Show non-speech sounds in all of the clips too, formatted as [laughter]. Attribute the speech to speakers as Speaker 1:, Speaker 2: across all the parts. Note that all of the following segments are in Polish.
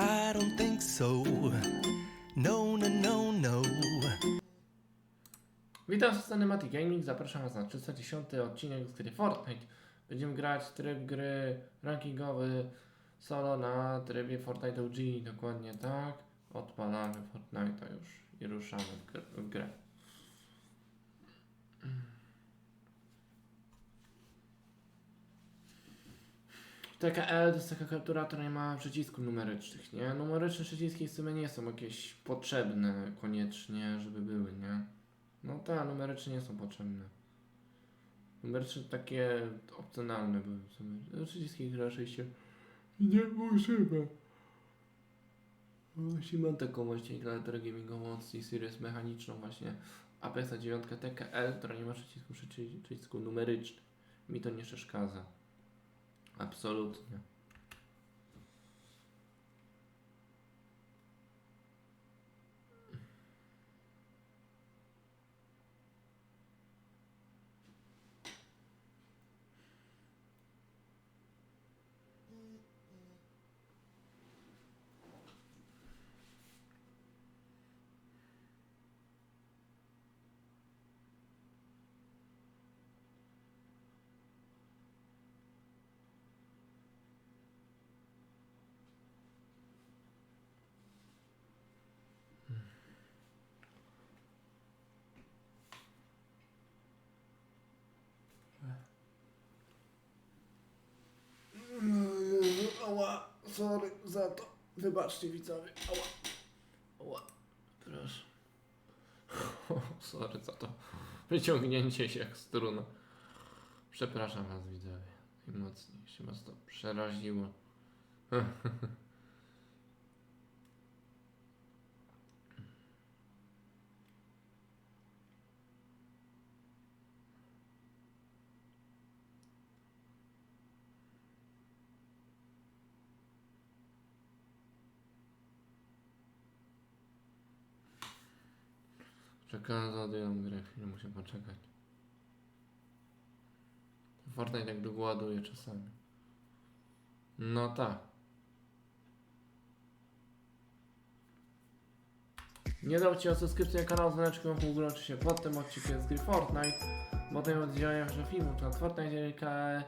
Speaker 1: I don't think so. No, no, no, no.
Speaker 2: Witam z Mati Gaming, zapraszam Was na 310 odcinek z gry Fortnite. Będziemy grać tryb gry rankingowy solo na trybie Fortnite OG, dokładnie tak. Odpalamy Fortnite'a już i ruszamy w gr- w grę. TKL to jest taka klawiatura, która nie ma przycisków numerycznych, nie? Numeryczne przyciski w sumie nie są jakieś potrzebne koniecznie, żeby były, nie? No tak, numeryczne nie są potrzebne. Numeryczne takie opcjonalne były w sumie. No, Przyciski raczej się nie używa. Jeśli mam taką właśnie klawiaturę gamingową od Series mechaniczną właśnie Apexa 9 TKL, która nie ma przycisku, przyci- przycisku numerycznym. Mi to nie przeszkadza. Absolutnie. Ała, sorry za to. Wybaczcie widzowie. Ała. Ała. Proszę. [laughs] sorry za to. Wyciągnięcie się jak struna. Przepraszam was widzowie. Najmocniej się was to przeraziło. [laughs] Czekałem za odjęłam grę, chwilę muszę poczekać. Fortnite tak długo ładuje czasami. No tak. Nie dał Ci o subskrypcję kanału z dzwoneczkiem w czy się pod tym odcinkiem z gry Fortnite, bo tym oddziałem że filmu na Fortnite KE,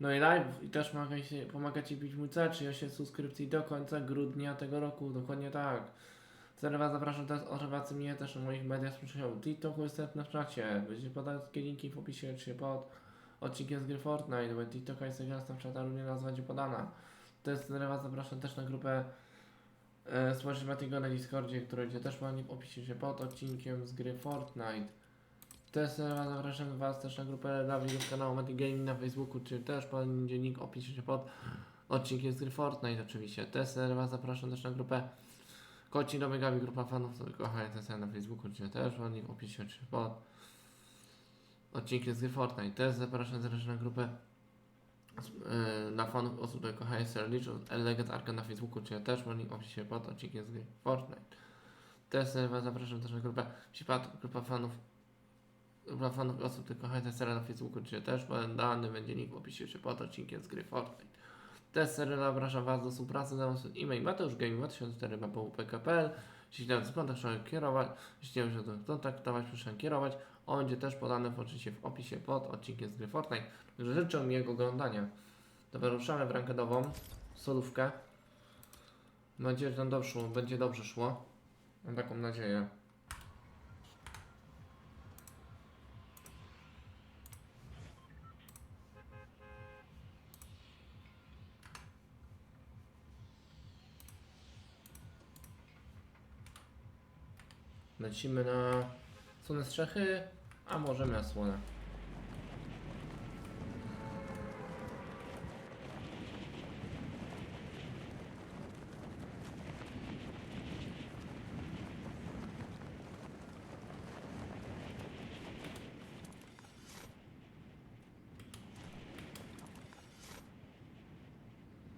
Speaker 2: no i live i też pomaga, się, pomaga Ci bić mój cel, 38 subskrypcji do końca grudnia tego roku, dokładnie tak. Serwa zapraszam teraz obserwacji mnie też na moich mediach społecznościowych. TikToku jestem na czacie. Będziecie podać wszystkie linki w opisie czy pod odcinkiem z gry Fortnite, bo TikToka, Instagram, Snapchata również nazwa będzie podana. Też serwa zapraszam też na grupę e, społeczność na Discordzie, która będzie też podana w opisie czy pod odcinkiem z gry Fortnite. Serwa zapraszam Was też na grupę dla widzów kanału Mati Gaming na Facebooku, czy też link w opisie czy pod odcinkiem z gry Fortnite oczywiście. Też serwa zapraszam też na grupę Koci Nowy Gabi, grupa fanów, co kochają ten na Facebooku, czy też oni w opisie, pod odcinkiem z gry Fortnite. Też zapraszam też na grupę yy, na fanów osób, które kochają Serlicz, Elegant Arca na Facebooku, czy też oni w opisie pod odcinkiem z gry Fortnite. Też zapraszam też na grupę Przypad, grupa fanów Grupa fanów osób, które kochają ten serial na Facebooku, czy też dany będzie link w opisie, pod odcinkiem z gry Fortnite. Te sery zapraszam Was do współpracy za pomocą e-mail Mateusz Gaming 2004 PKPL. Jeśli tam kontakt trzeba kierować, jeśli nie się kontaktować, proszę kierować. On będzie też podany oczywiście w opisie pod odcinkiem z gry Fortnite. Także życzę mi jego oglądania. Dobra, ruszamy w rankedową solówkę. Mam nadzieję, że tam dobrze będzie dobrze szło. Mam taką nadzieję. Lecimy na słonę strzechy, a możemy na słonę.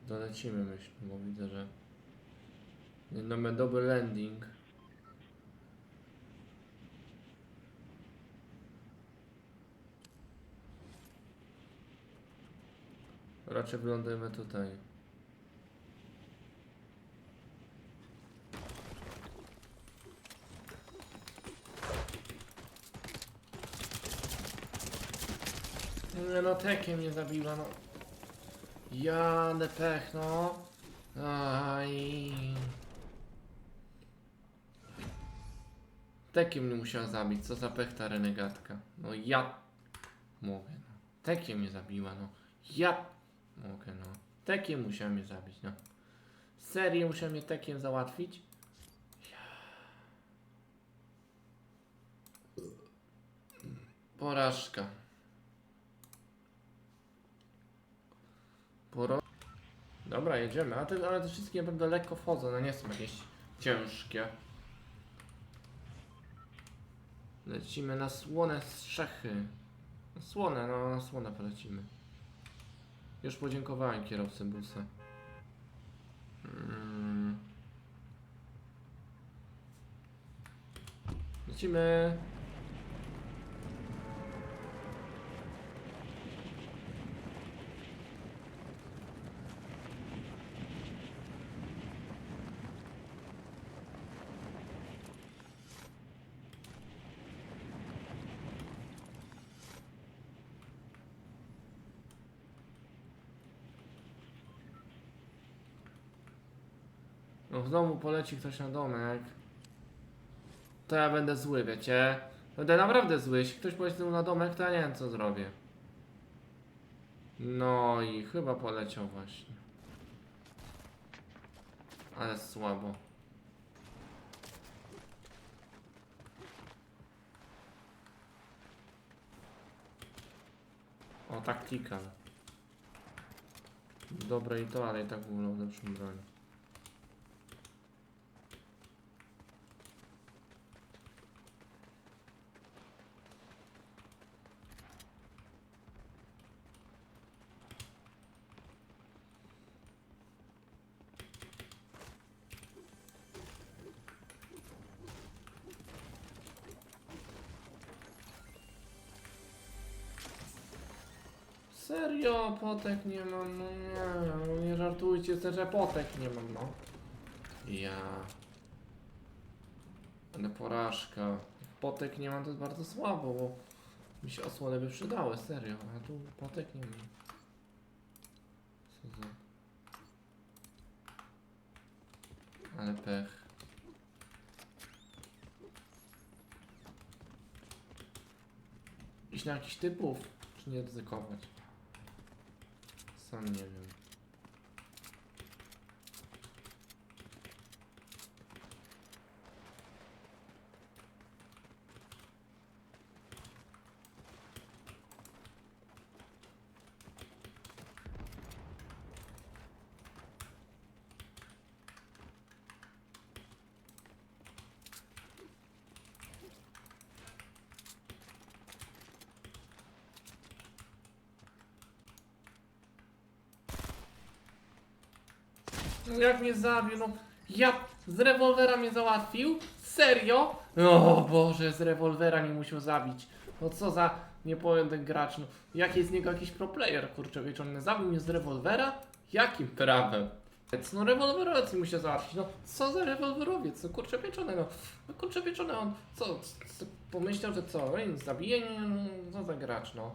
Speaker 2: Dolecimy myślę, bo widzę, że no, mamy dobry landing. raczej wyglądajmy tutaj. Nie no, tekiem mnie zabiła, no. Jadę pech, no. Aj. Tekiem mnie musiała zabić, co za pech ta renegatka. No ja... Mówię, no. Tekiem mnie zabiła, no. Ja mogę, no. Tekiem musiała mnie zabić, no. Serio musiała mnie tekiem załatwić? Porażka. Poro... Dobra, jedziemy. A te, ale te wszystkie będą lekko wchodzą, no nie są jakieś ciężkie. Lecimy na słone strzechy. Na słone, no na słone polecimy. Już podziękowałem kierowcy busa. Mm. Lecimy. No znowu poleci ktoś na domek. To ja będę zły, wiecie? Będę naprawdę zły. Jeśli ktoś poleci na domek, to ja nie wiem co zrobię. No i chyba poleciał właśnie. Ale słabo. O, taktika. Dobre i to, ale i tak było lepszą broń. Serio, potek nie mam, no nie, no nie żartujcie że potek nie mam, no. Ja. Ale porażka. Potek nie mam, to jest bardzo słabo, bo mi się osłony by przydały, serio, a tu potek nie mam. Co za... Ale pech. Iść na jakichś typów, czy nie ryzykować? Sam nie wiem. Jak mnie zabił, no ja z rewolwera mnie załatwił? Serio? O Boże, z rewolwera mnie musiał zabić. No co za niepojęty gracz, no jaki z niego jakiś pro player, kurczę wieczorny, zabił mnie z rewolwera? Jakim prawem? No rewolwerowiec mi musiał załatwić, no co za rewolwerowiec, no kurczę pieczone, no, no kurczę pieczone, on co, co pomyślał, że co, no, zabije no co za gracz, no.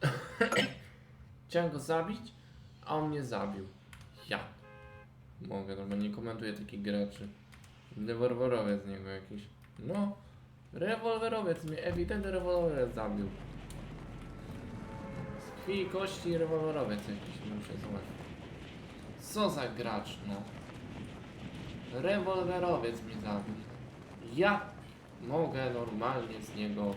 Speaker 2: [coughs] Chciałem go zabić, a on mnie zabił. Ja. Mogę, no bo nie komentuję takich graczy. Rewolwerowiec z niego jakiś. No, rewolwerowiec mnie, ewidentny rewolwerowiec zabił. Z krwi i kości rewolwerowiec jakiś się załatwił. Co za gracz, no. Rewolwerowiec mnie zabił. Ja mogę normalnie z niego...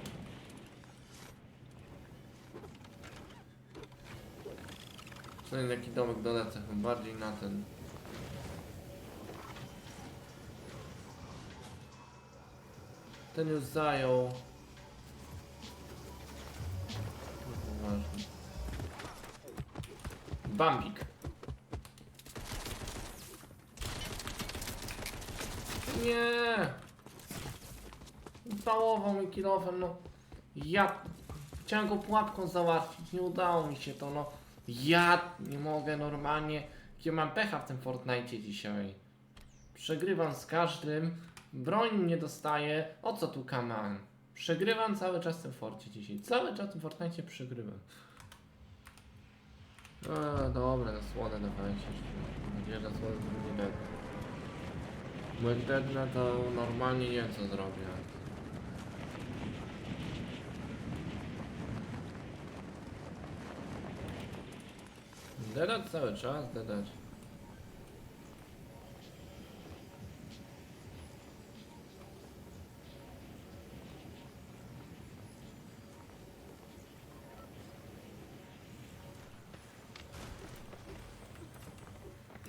Speaker 2: Co taki domek dolecę, bardziej na ten... Ten już zajął. Bambik. Nie. Całował mi kilofem, no. Ja chciałem go pułapką załatwić, nie udało mi się to, no. Ja nie mogę normalnie. Ja mam pecha w tym Fortnite dzisiaj. Przegrywam z każdym. Broń nie dostaję. O co tu kaman? Przegrywam cały czas w tym Forcie dzisiaj. Cały czas w tym Fortnite przegrywam. Eee, dobra, na słone dawajcie. Mam nadzieję, że na słone nie dednę. Bo to normalnie nie wiem co zrobię. Dedać cały czas, dedać.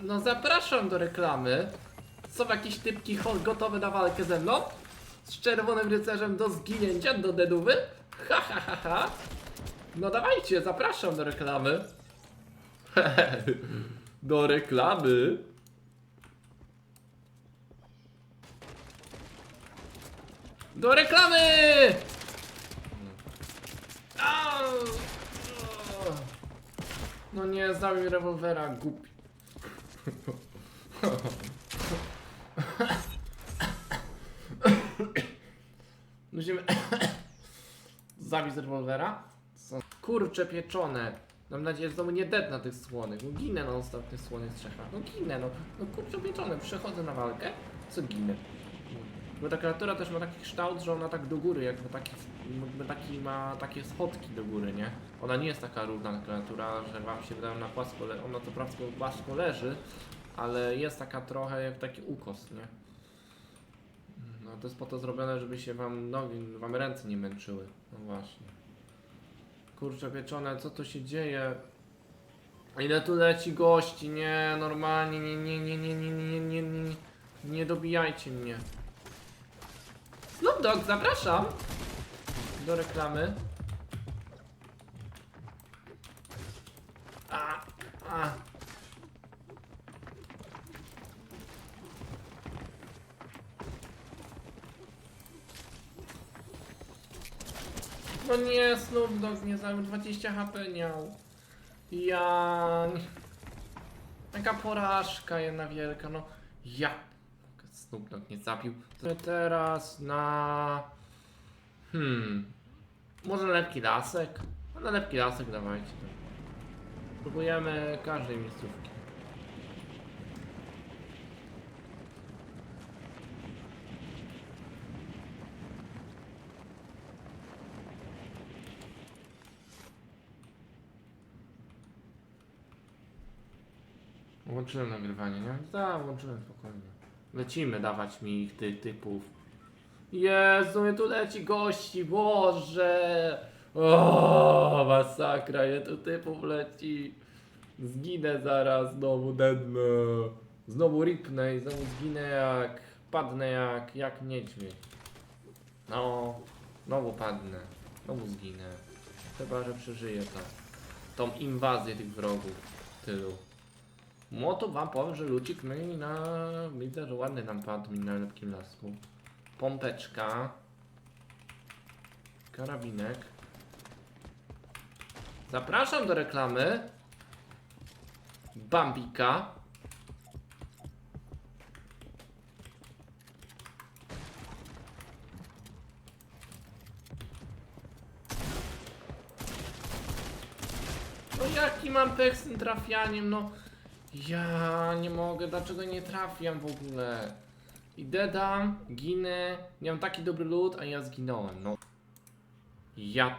Speaker 2: No zapraszam do reklamy. Są jakieś typki gotowe na walkę ze mną? Z czerwonym rycerzem do zginięcia, do dedówy? Ha ha ha ha. No dawajcie, zapraszam do reklamy. [laughs] do reklamy. Do reklamy! No nie, zdał mi rewolwera, głupi. Musimy [coughs] zabić z rewolwera. Co? Kurcze pieczone. Mam nadzieję, że znowu nie dead na tych słonych. No ginę na ostatnich słonych strzechach. No ginę, no. No kurcze pieczone. Przechodzę na walkę. Co ginę? Bo ta kreatura też ma taki kształt, że ona tak do góry, jakby taki, jakby taki ma takie schodki do góry, nie? Ona nie jest taka równa kreatura, że wam się wydaje na płasko, le- ona to prawda płasko leży, ale jest taka trochę jak taki ukos, nie? No to jest po to zrobione, żeby się wam nogi, wam ręce nie męczyły. No właśnie. Kurczę pieczone, co tu się dzieje? Ile tu leci gości? Nie, normalnie, nie, nie, nie, nie, nie, nie, nie, nie, nie, nie dobijajcie mnie. Snoop Dogg, zapraszam do reklamy. A, a. No nie, Snoop Dogg nie zabił 20 HP miał. Ja... Taka porażka jedna wielka, no. Ja... Snoop Dogg nie zabił. To teraz na... Hmm... Może lepki lasek? No na lepki lasek dawajcie. Próbujemy każdej miejscówki. Włączyłem nagrywanie, nie? Tak, włączyłem spokojnie. Lecimy dawać mi ich tych typów. Jezu, mnie tu leci gości, Boże! O, masakra, je tu typów leci. Zginę zaraz, znowu dednę. Znowu ripnę i znowu zginę jak... Padnę jak... jak niedźwiedź. No, znowu padnę. Znowu zginę. Chyba, że przeżyję to. Tą inwazję tych wrogów. Tylu. No to wam powiem, że lucik mi na... Widzę, że ładny nam padł mi na lepkim lasku. Pompeczka. Karabinek. Zapraszam do reklamy. Bambika. No jaki mam pech z tym trafianiem, no. Ja nie mogę, dlaczego nie trafiam w ogóle? Idę dam, ginę, nie mam taki dobry lód, a ja zginąłem, no. Ja...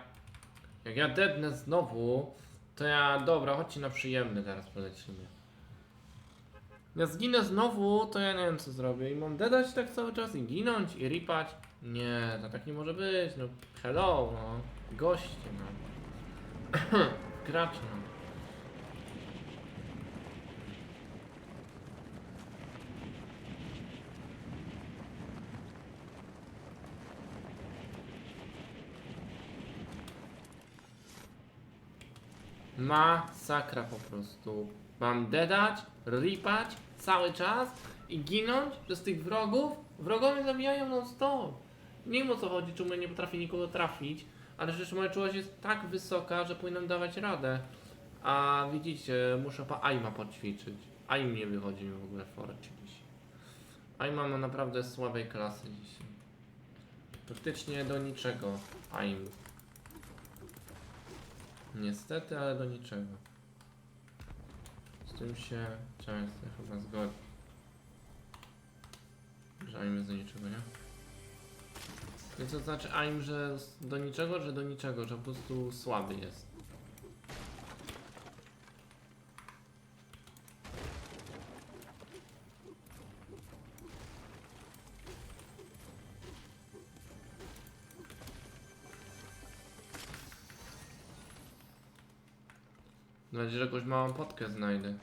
Speaker 2: Jak ja dednę znowu, to ja... Dobra, chodźcie na przyjemny teraz polecimy. Ja zginę znowu, to ja nie wiem co zrobię i mam dedać tak cały czas i ginąć i ripać. Nie, to tak nie może być, no. Hello, no. Goście, no. [clears throat] Gracz, no. Masakra po prostu. Mam dedać, ripać cały czas i ginąć przez tych wrogów. Wrogowie zabijają non stop. Nie wiem o co chodzi, czemu ja nie potrafię nikogo trafić, ale przecież moja czułość jest tak wysoka, że powinnam dawać radę. A widzicie, muszę po Aima poćwiczyć. Aim nie wychodzi mi w ogóle forcie dzisiaj. Aima ma naprawdę słabej klasy dzisiaj. Praktycznie do niczego Aim. Niestety, ale do niczego. tym się często chyba zgodzi. Że aim jest do niczego, nie? I co znaczy aim, że do niczego, że do niczego, że po prostu słaby jest. Nadzieję, że jakąś małą potkę znajdę.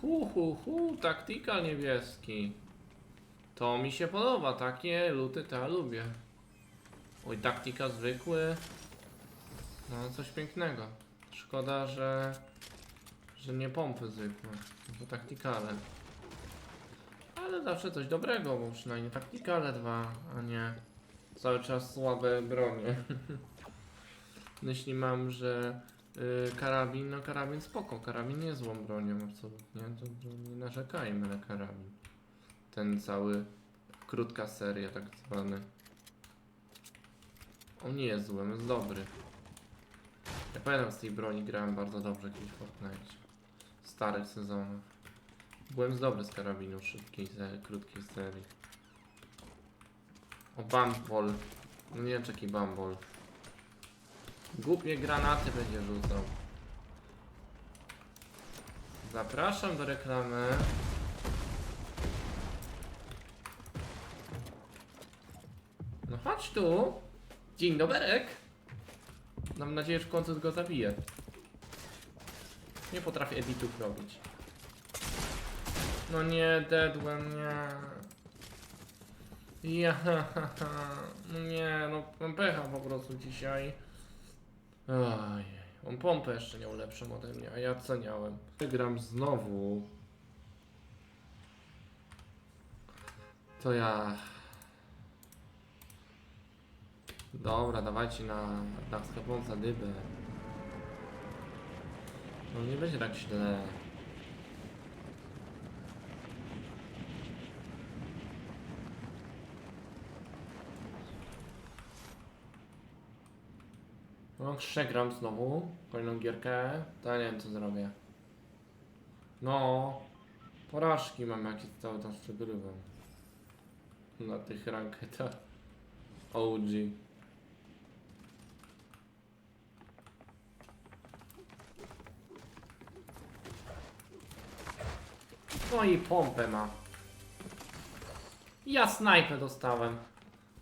Speaker 2: Hu, hu, hu, taktika niebieski. To mi się podoba, takie luty to ja lubię. Oj, taktika zwykły. No, coś pięknego. Szkoda, że... że nie pompy zwykłe, tylko taktikale. Ale zawsze coś dobrego, bo przynajmniej taktikale dwa, a nie cały czas słabe bronie. [laughs] Jeśli mam, że y, karabin, no karabin spoko, karabin nie jest złą bronią absolutnie, to, to nie narzekajmy na karabin. Ten cały, krótka seria tak zwany. On nie jest zły, on jest dobry. Ja pamiętam z tej broni grałem bardzo dobrze kiedyś w Fortnite. Starych sezonach. Byłem dobry z karabinu szybkiej, krótkiej serii. O Bumble. No nie wiem czy Bumble. Głupie granaty będzie rzucał. Zapraszam do reklamy. No chodź tu. Dzień doberek. Mam nadzieję, że w końcu go zabiję. Nie potrafię editów robić. No nie, Deadwen, nie. Ja, no nie, no mam pecha po prostu dzisiaj. Oj, on pompę jeszcze miał lepszą ode mnie, a ja co miałem? Gram znowu. To ja... Dobra, dawajcie na, na skarbąca dybę. No nie będzie tak źle. No, przegram znowu kolejną gierkę. To ja nie wiem co zrobię. No, porażki mam jakieś cały czas przegrywam. Na tych ranketach. OG. No i pompę ma. Ja snajpę dostałem.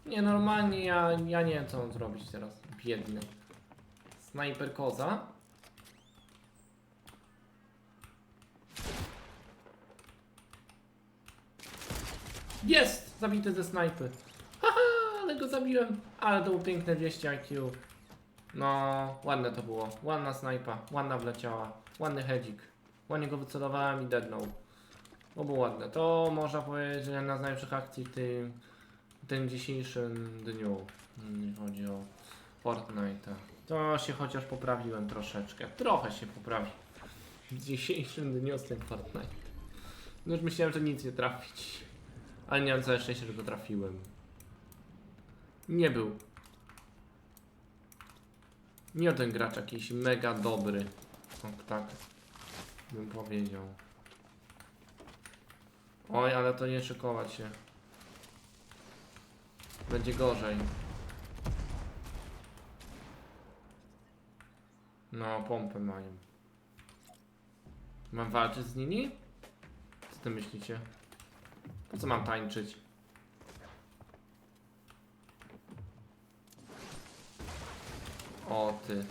Speaker 2: Nie, normalnie ja, ja nie wiem co mam zrobić teraz. Biedny. Snajper koza. Jest! Zabity ze snajpy. Haha, ale go zabiłem. Ale to było piękne 200 IQ. No, ładne to było. Ładna snajpa, ładna wleciała. Ładny hedzik. Ładnie go wycelowałem i deadnął. To było ładne. To można powiedzieć, że jedna z najlepszych akcji w tym, w tym dzisiejszym dniu. Jeśli chodzi o Fortnite'a. To się chociaż poprawiłem troszeczkę. Trochę się poprawił. W dzisiejszym dniu z Fortnite. No już myślałem, że nic nie trafić. Ale nie mam całe szczęście, że go trafiłem. Nie był. Nie ten gracz jakiś mega dobry. O, tak. Bym powiedział. Oj, ale to nie szykować się. Będzie gorzej. No, pompę mają. Mam walczyć z nimi? Co ty myślicie? Po co mam tańczyć? O ty.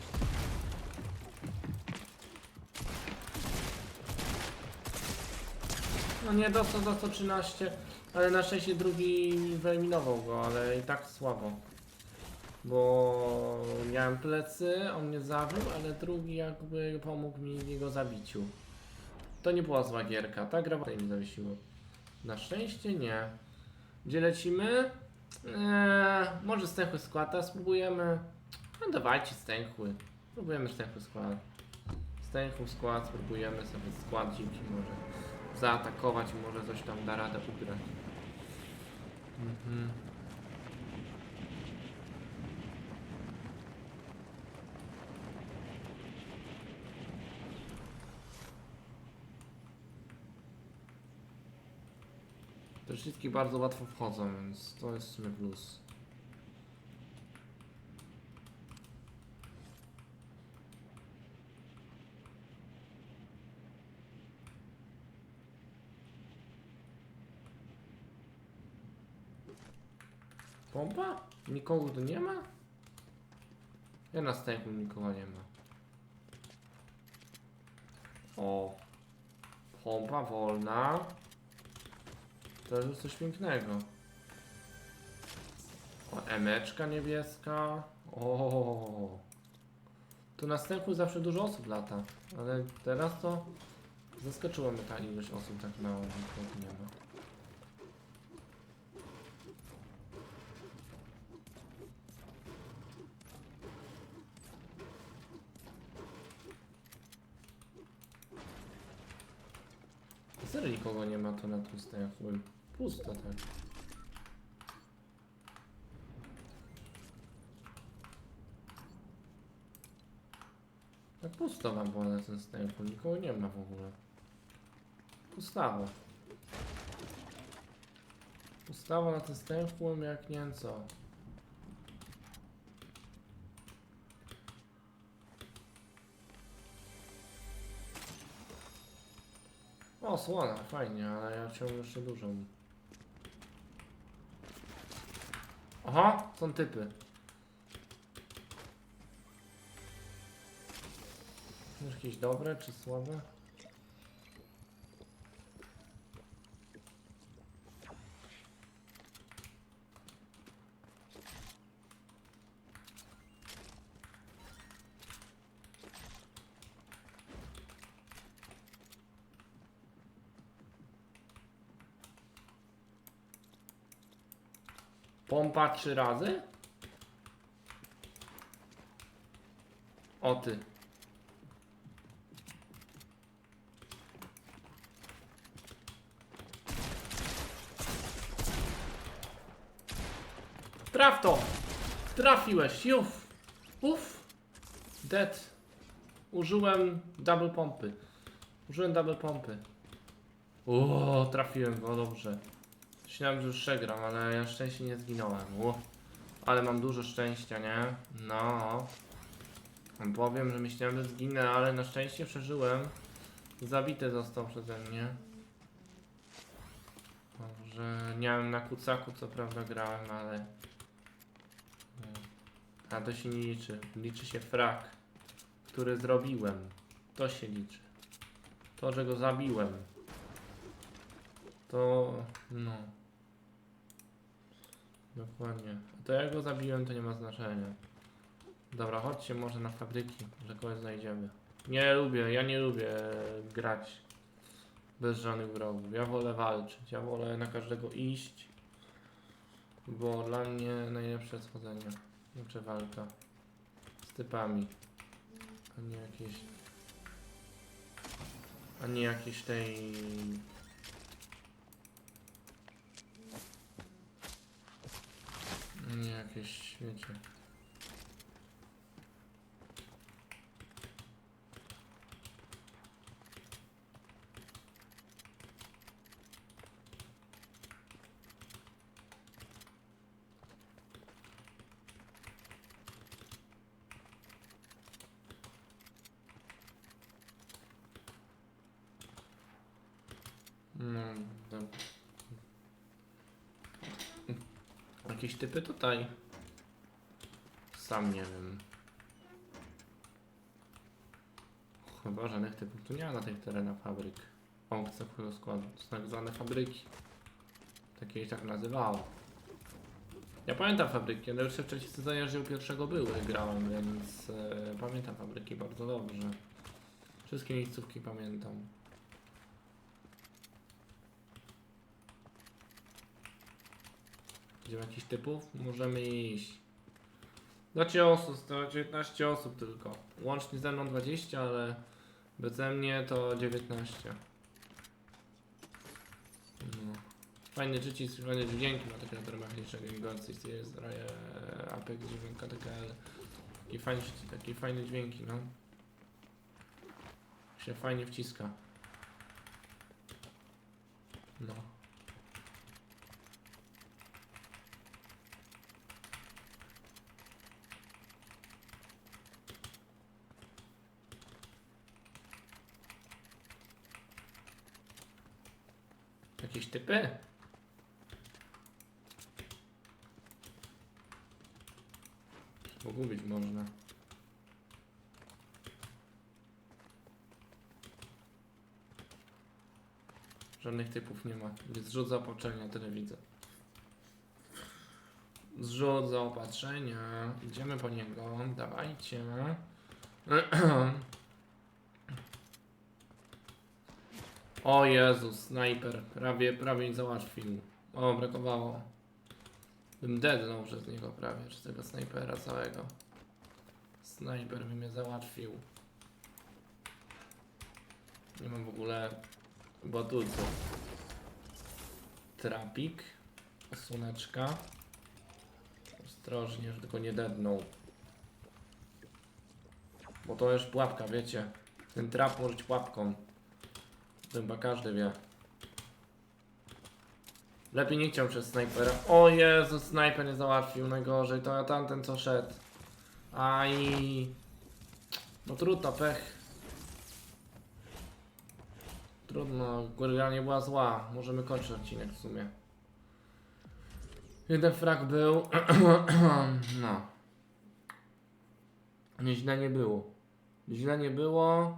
Speaker 2: No nie, dostał za 113, ale na szczęście drugi wyeliminował go, ale i tak słabo. Bo miałem plecy, on mnie zabił, ale drugi jakby pomógł mi w jego zabiciu. To nie była zła gierka, ta gra mi zawiesiło. Na szczęście nie. Gdzie lecimy? Eee, może stęchły skład, a spróbujemy. No dawajcie stęchły. Spróbujemy stęchły skład. Stęchły skład, spróbujemy sobie składzik i może zaatakować może coś tam da radę ugrać. Mhm. Te wszystkie bardzo łatwo wchodzą, więc to jest w sumie plus. Pompa? Nikogo tu nie ma? Ja na stęku nikogo nie ma. O. Pompa wolna. To jest coś pięknego. O, emeczka niebieska. O. Tu na stępu zawsze dużo osób lata. Ale teraz to zaskoczyła mnie ta ilość osób tak mało, tu nie ma. Serio nikogo nie ma tu na tym stępu. Pusto tak. Tak pusto wam było na tym stępu. Nikogo nie ma w ogóle. Pustawo. Pustawo na tym stępu jak nie wiem co. O, słona, fajnie, ale ja chciałbym jeszcze dużą. Aha, są typy. Jakieś dobre czy słabe? Pompa trzy razy? O ty. Traf to! Trafiłeś, juf! Uff! Dead. Użyłem double pompy. Użyłem double pompy. O, trafiłem go dobrze. Myślałem, że już przegram, ale ja szczęście nie zginąłem. Ale mam dużo szczęścia, nie? No. Powiem, że myślałem, że zginę, ale na szczęście przeżyłem. Zabity został przeze mnie. Dobrze, nie wiem na kucaku co prawda grałem, ale... A to się nie liczy. Liczy się frak, który zrobiłem. To się liczy. To, że go zabiłem. To... no. Dokładnie. To jak go zabiłem, to nie ma znaczenia. Dobra, chodźcie może na fabryki, że kogoś znajdziemy. Nie lubię, ja nie lubię grać bez żadnych wrogów. Ja wolę walczyć, ja wolę na każdego iść, bo dla mnie najlepsze jest chodzenie, znaczy walka z typami, a nie jakieś, a nie jakieś tej Jakieś, wiecie. No, dobra. Jakieś typy tutaj. Sam nie wiem. Chyba żadnych typów tu nie ma na tych terenach fabryk. Funkcja składu. Tak zwane fabryki. Takie się tak nazywało. Ja pamiętam fabryki, ale jeszcze w trzecim sezonie żył pierwszego były, grałem, więc e, pamiętam fabryki bardzo dobrze. Wszystkie miejscówki pamiętam. Idziemy jakichś typów? Możemy iść. Dacie osób, to 19 osób tylko. Łącznie ze mną 20, ale beze mnie to 19. No. Fajny przycisk, fajne dźwięki ma takie na mechaniczne Game Boys, jest e, Apex 9 KTKL. Taki fajny, przycisk, takie fajne dźwięki, no. Się fajnie wciska. No. Jakieś typy? Pogubić można. Żadnych typów nie ma. Jest zrzut zaopatrzenia, tyle widzę. Zrzut zaopatrzenia. Idziemy po niego. Dawajcie. [clears throat] O Jezus, snajper. Prawie, prawie mi załatwił. O, brakowało. Bym dednął przez niego prawie, przez tego snajpera całego. Snajper by mnie załatwił. Nie mam w ogóle batutu. Trapik. Słoneczka. Ostrożnie, że tylko nie dednął. Bo to już pułapka, wiecie. Ten trap może być pułapką. Chyba każdy wie. Lepiej nie chciał przez snajpera. O Jezu, snajper nie załatwił najgorzej. To ja tamten co szedł. Aj. No trudno, pech. Trudno, góra nie była zła. Możemy kończyć odcinek w sumie. Jeden frag był. [clears throat] no. Nie źle nie było. Źle nie było.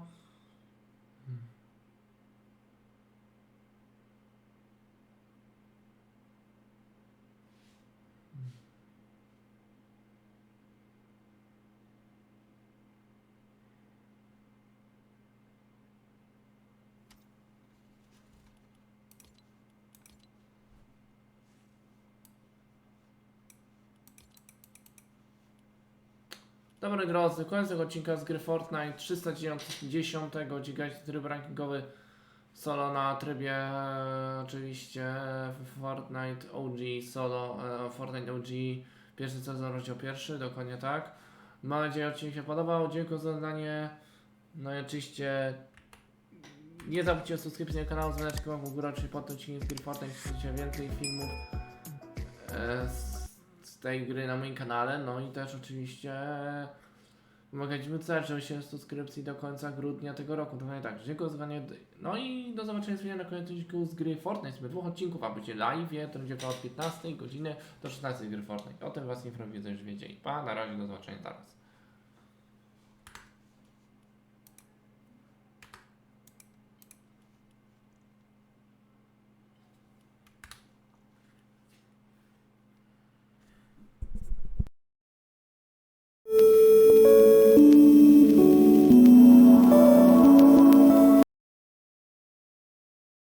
Speaker 2: Dobra drodzy, koniec tego odcinka z gry Fortnite 310 dźwigajcie tryb rankingowy solo na trybie e, oczywiście Fortnite OG solo, e, Fortnite OG pierwszy sezon rozdział pierwszy, dokładnie tak. Mam nadzieję, że odcinek się podobał, dziękuję za oglądanie. No i oczywiście nie zapomnijcie o subskrypcji na kanał, dzwoneczkę w górę, czyli pod tym odcinkiem z gry Fortnite chcecie więcej filmów e, z, z tej gry na moim kanale, no i też oczywiście cel, żeby się subskrypcji do końca grudnia tego roku. Dokładnie tak. Dziękuję za. No i do zobaczenia z na koniec odcinku z gry Fortnite. Sobie dwóch odcinków, a będzie live, to będzie około od 15 godziny do 16 gry Fortnite. O tym was informuję, że wiedzieli. Pa, na razie, do zobaczenia zaraz.